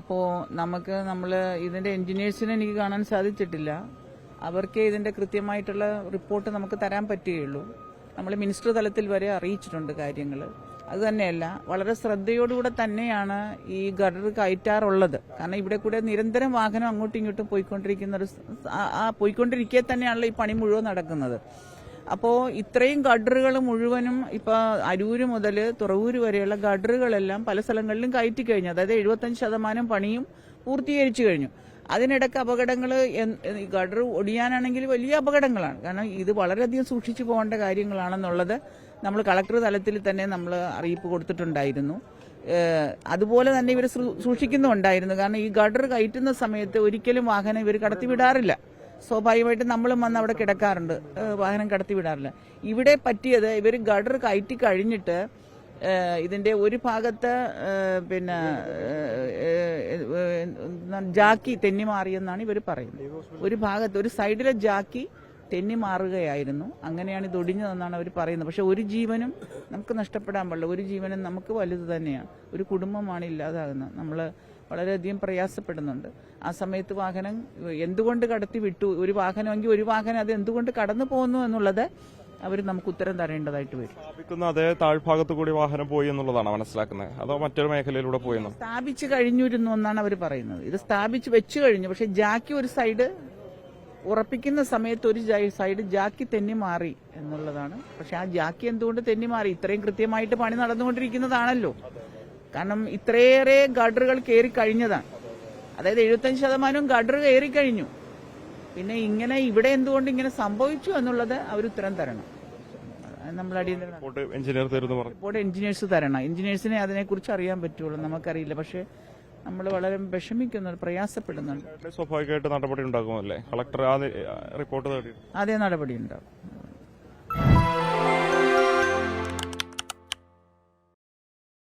ഇപ്പോൾ നമുക്ക് നമ്മൾ ഇതിന്റെ എഞ്ചിനീയേഴ്സിനെ എനിക്ക് കാണാൻ സാധിച്ചിട്ടില്ല. അവർക്ക് ഇതിന്റെ കൃത്യമായിട്ടുള്ള റിപ്പോർട്ട് നമുക്ക് തരാൻ പറ്റുകയുള്ളൂ. നമ്മൾ മിനിസ്റ്റർ തലത്തിൽ വരെ അറിയിച്ചിട്ടുണ്ട് കാര്യങ്ങൾ അത് തന്നെയല്ല വളരെ ശ്രദ്ധയോടുകൂടെ തന്നെയാണ് ഈ ഗഡർ കയറ്റാറുള്ളത്. കാരണം ഇവിടെ കൂടെ നിരന്തരം വാഹനം അങ്ങോട്ടും ഇങ്ങോട്ടും പോയിക്കൊണ്ടിരിക്കുന്ന ഒരു ആ പോയിക്കൊണ്ടിരിക്കെ തന്നെയാണല്ലോ ഈ പണി മുഴുവൻ നടക്കുന്നത്. അപ്പോൾ ഇത്രയും ഗഡറുകൾ മുഴുവനും ഇപ്പോൾ അരൂര് മുതൽ തുറവൂര് വരെയുള്ള ഗഡറുകളെല്ലാം പല സ്ഥലങ്ങളിലും കയറ്റി കഴിഞ്ഞു. അതായത് എഴുപത്തഞ്ച് ശതമാനം പണിയും പൂർത്തീകരിച്ചു കഴിഞ്ഞു. അതിനിടയ്ക്ക് അപകടങ്ങൾ ഗഡർ ഒടിയാനാണെങ്കിൽ വലിയ അപകടങ്ങളാണ്. കാരണം ഇത് വളരെയധികം സൂക്ഷിച്ചു പോകേണ്ട കാര്യങ്ങളാണെന്നുള്ളത് നമ്മൾ കളക്ടർ തലത്തിൽ തന്നെ നമ്മൾ അറിയിപ്പ് കൊടുത്തിട്ടുണ്ടായിരുന്നു. അതുപോലെ തന്നെ ഇവർ സൂക്ഷിക്കുന്നുണ്ടായിരുന്നു കാരണം ഈ ഗഡർ കയറ്റുന്ന സമയത്ത് ഒരിക്കലും വാഹനം ഇവർ കടത്തിവിടാറില്ല. സ്വാഭാവികമായിട്ടും നമ്മളും വന്ന് അവിടെ കിടക്കാറുണ്ട്. വാഹനം കടത്തി വിടാറില്ല. ഇവിടെ പറ്റിയത് ഇവർ ഗഡർ കയറ്റി കഴിഞ്ഞിട്ട് ഇതിന്റെ ഒരു ഭാഗത്ത് പിന്നെ ജാക്കി തെന്നി മാറിയെന്നാണ് ഇവർ പറയുന്നത്. ഒരു ഭാഗത്ത് ഒരു സൈഡിലെ ജാക്കി തെന്നി മാറുകയായിരുന്നു. അങ്ങനെയാണ് ഇത് ഒടിഞ്ഞതെന്നാണ് അവർ പറയുന്നത്. പക്ഷെ ഒരു ജീവനും നമുക്ക് നഷ്ടപ്പെടാൻ പാടില്ല. ഒരു ജീവനും നമുക്ക് വലുത് തന്നെയാണ് ഒരു കുടുംബമാണ് ഇല്ലാതാകുന്നത്. നമ്മൾ വളരെയധികം പ്രയാസപ്പെടുന്നുണ്ട്. ആ സമയത്ത് വാഹനം എന്തുകൊണ്ട് കടത്തി വിട്ടു? ഒരു വാഹനമെങ്കിൽ ഒരു വാഹനം അത് എന്തുകൊണ്ട് കടന്നു പോകുന്നു എന്നുള്ളത് അവർ നമുക്ക് ഉത്തരം തരേണ്ടതായിട്ട് വരും. സ്ഥാപിക്കുന്ന അതേ താഴ്ഭാഗത്ത് കൂടി വാഹനം പോയി എന്നുള്ളതാണ് മനസ്സിലാക്കുന്നത്. അതോ മറ്റൊരു മേഖലയിലൂടെ പോയി സ്ഥാപിച്ചു കഴിഞ്ഞിരുന്നു എന്നാണ് അവർ പറയുന്നത്. ഇത് സ്ഥാപിച്ചു വെച്ചു കഴിഞ്ഞു. പക്ഷെ ജാക്കി ഒരു സൈഡ് ഉറപ്പിക്കുന്ന സമയത്ത് ഒരു സൈഡ് ജാക്കി തെന്നി മാറി എന്നുള്ളതാണ്. പക്ഷെ ആ ജാക്കി എന്തുകൊണ്ട് തെന്നി മാറി? ഇത്രയും കൃത്യമായിട്ട് പണി നടന്നുകൊണ്ടിരിക്കുന്നതാണല്ലോ. കാരണം ഇത്രയേറെ ഗഡറുകൾ കയറി കഴിഞ്ഞതാണ്. അതായത് എഴുപത്തഞ്ച് ശതമാനവും ഗഡർ കയറി കഴിഞ്ഞു. പിന്നെ ഇങ്ങനെ ഇവിടെ എന്തുകൊണ്ട് ഇങ്ങനെ സംഭവിച്ചു എന്നുള്ളത് അവർ ഉത്തരം തരണം. നമ്മൾ അടിയന്തര റിപ്പോർട്ട് എഞ്ചിനീയേഴ്സ് തരണം. എഞ്ചിനീയേഴ്സിനെ അതിനെക്കുറിച്ച് അറിയാൻ പറ്റുള്ളൂ. നമുക്കറിയില്ല. പക്ഷേ നമ്മൾ വളരെ വിഷമിക്കുന്നുണ്ട് പ്രയാസപ്പെടുന്നുണ്ട്. സ്വാഭാവികമായിട്ട് നടപടി ഉണ്ടാകുമല്ലേ കളക്ടർ റിപ്പോർട്ട് അതേ നടപടി ഉണ്ടാവും